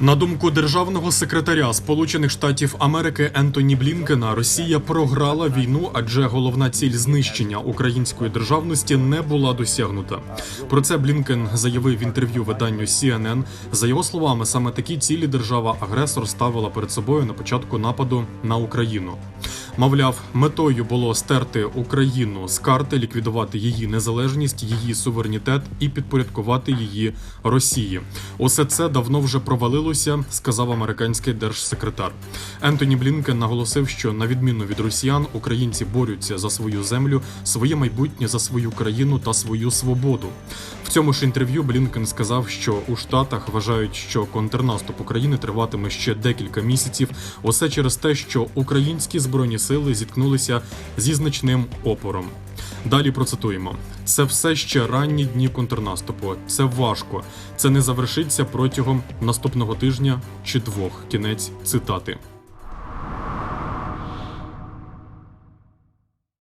На думку державного секретаря Сполучених Штатів Америки Ентоні Блінкена, Росія програла війну, адже головна ціль знищення української державності не була досягнута. Про це Блінкен заявив в інтерв'ю виданню CNN. За його словами, саме такі цілі держава-агресор ставила перед собою на початку нападу на Україну. Мовляв, метою було стерти Україну з карти, ліквідувати її незалежність, її суверенітет і підпорядкувати її Росії. Усе це давно вже провалилося, сказав американський держсекретар. Ентоні Блінкен наголосив, що на відміну від росіян, українці борються за свою землю, своє майбутнє за свою країну та свою свободу. В цьому ж інтерв'ю Блінкен сказав, що у Штатах вважають, що контрнаступ України триватиме ще декілька місяців. Усе через те, що українські збройні сили зіткнулися зі значним опором. Далі процитуємо: це все ще ранні дні контрнаступу. Це важко. Це не завершиться протягом наступного тижня чи двох. Кінець цитати.